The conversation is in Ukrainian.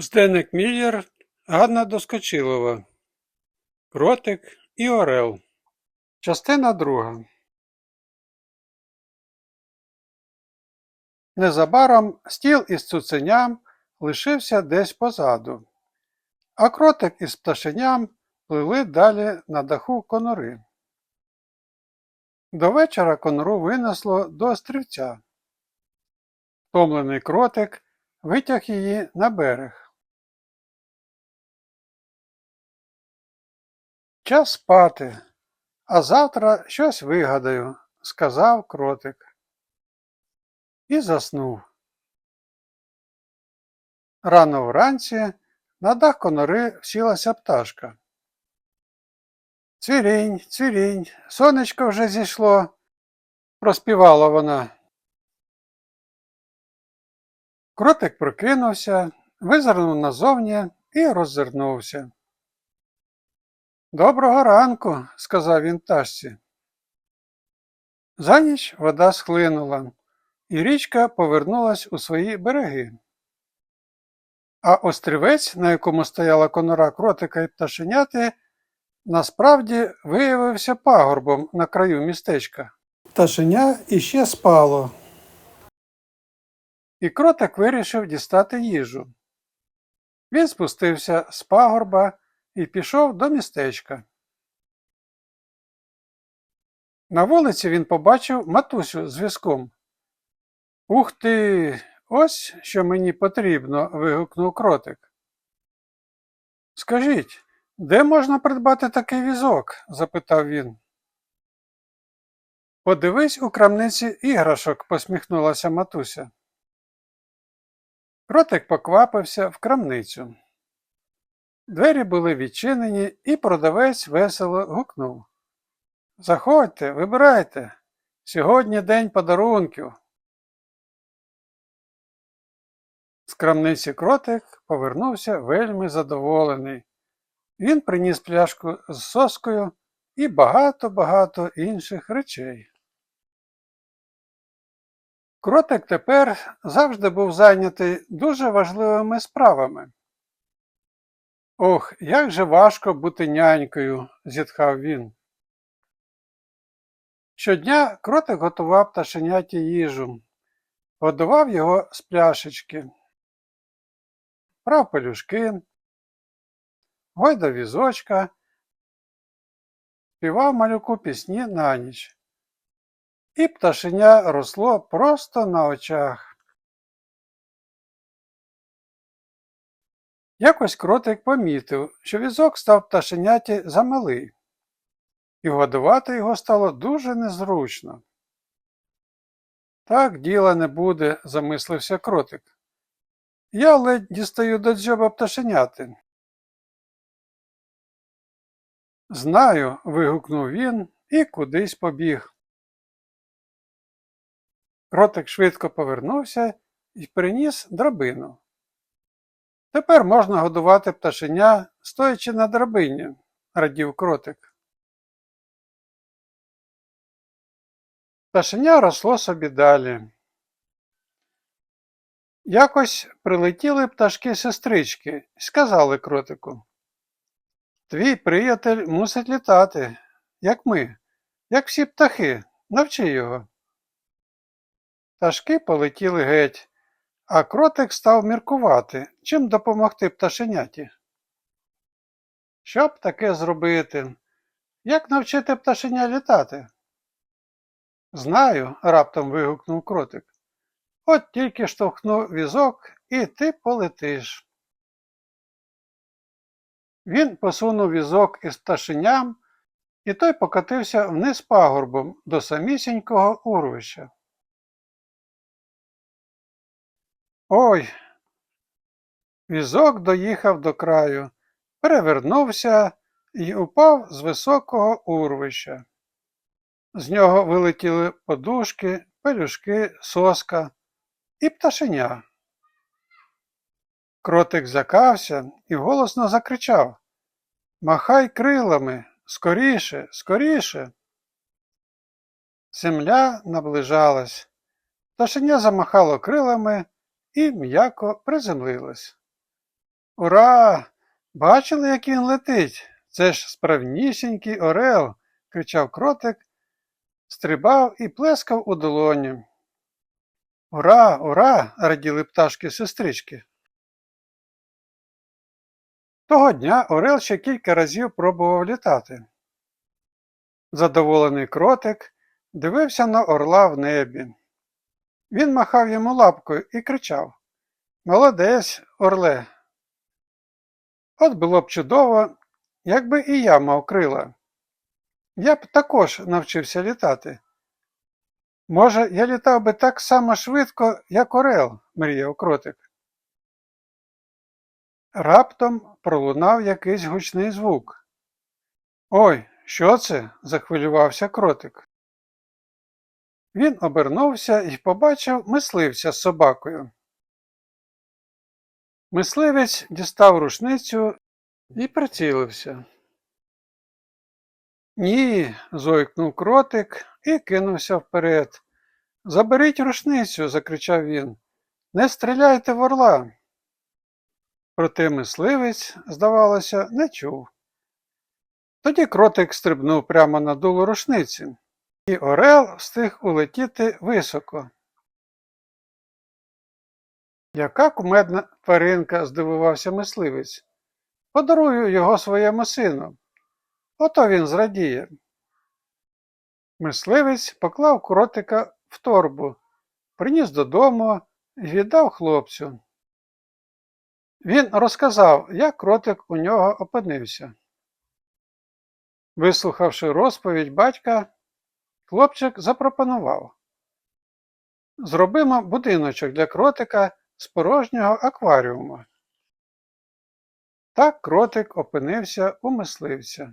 Зденек Міллер, Ганна Доскочилова, Кротик і Орел. Частина друга. Незабаром стіл із цуценям лишився десь позаду, а кротик із пташеням плили далі на даху конури. До вечора конуру винесло до острівця. Втомлений кротик витяг її на берег. Час спати, а завтра щось вигадаю, сказав кротик. І заснув. Рано вранці на дах конори всілася пташка. Цвірінь, цвірінь, сонечко вже зійшло, проспівала вона. Кротик прокинувся, визирнув назовні і роззирнувся. Доброго ранку, сказав він пташці. За ніч вода схлинула, і річка повернулась у свої береги. А острівець, на якому стояла конора кротика і пташеняти, насправді виявився пагорбом на краю містечка. Пташеня іще спало. І кротик вирішив дістати їжу. Він спустився з пагорба і пішов до містечка. На вулиці він побачив матусю з візком. Ух ти, ось що мені потрібно. вигукнув кротик. Скажіть, де можна придбати такий візок? запитав він. Подивись у крамниці іграшок, посміхнулася матуся. Кротик поквапився в крамницю. Двері були відчинені, і продавець весело гукнув. Заходьте, вибирайте. Сьогодні день подарунків. З крамниці кротик повернувся вельми задоволений. Він приніс пляшку з соскою і багато-багато інших речей. Кротик тепер завжди був зайнятий дуже важливими справами. Ох, як же важко бути нянькою, зітхав він. Щодня кротик готував пташеняті їжу, годував його з пляшечки, прав пелюшки, гойдав візочка, співав малюку пісні на ніч. І пташеня росло просто на очах. Якось кротик помітив, що візок став пташеняті замалий, і годувати його стало дуже незручно. Так діла не буде, замислився кротик. Я ледь дістаю до дзьоба пташеняти. Знаю, вигукнув він і кудись побіг. Кротик швидко повернувся і приніс драбину. Тепер можна годувати пташеня, стоячи на драбині, радів кротик. Пташеня росло собі далі. Якось прилетіли пташки-сестрички сказали кротику. Твій приятель мусить літати, як ми, як всі птахи, навчи його. Пташки полетіли геть, а кротик став міркувати, чим допомогти пташеняті. Що б таке зробити? Як навчити пташеня літати? Знаю, раптом вигукнув кротик. От тільки штовхну візок, і ти полетиш. Він посунув візок із пташеням, і той покотився вниз пагорбом до самісінького урвища. Ой. Візок доїхав до краю, перевернувся і упав з високого урвища. З нього вилетіли подушки, пелюшки, соска і пташеня. Кротик закався і голосно закричав Махай крилами, скоріше, скоріше. Земля наближалась. Пташеня замахало крилами і м'яко приземлилась. Ура! Бачили, як він летить? Це ж справнісінький орел, кричав кротик, стрибав і плескав у долоні. Ура, ура! раділи пташки сестрички. Того дня Орел ще кілька разів пробував літати. Задоволений кротик дивився на орла в небі. Він махав йому лапкою і кричав Молодець, орле. От було б чудово, якби і я мав крила. Я б також навчився літати. Може, я літав би так само швидко, як орел, мріяв кротик. Раптом пролунав якийсь гучний звук. Ой, що це? захвилювався кротик. Він обернувся і побачив мисливця з собакою. Мисливець дістав рушницю і прицілився. Ні, зойкнув кротик і кинувся вперед. Заберіть рушницю, закричав він. Не стріляйте в орла. Проте мисливець, здавалося, не чув. Тоді кротик стрибнув прямо на дуло рушниці, і Орел встиг улетіти високо. Яка кумедна тваринка, здивувався мисливець. Подарую його своєму сину. Ото він зрадіє. Мисливець поклав кротика в торбу, приніс додому і віддав хлопцю. Він розказав, як кротик у нього опинився. Вислухавши розповідь батька, хлопчик запропонував Зробимо будиночок для кротика з порожнього акваріуму. Так кротик опинився у мисливця.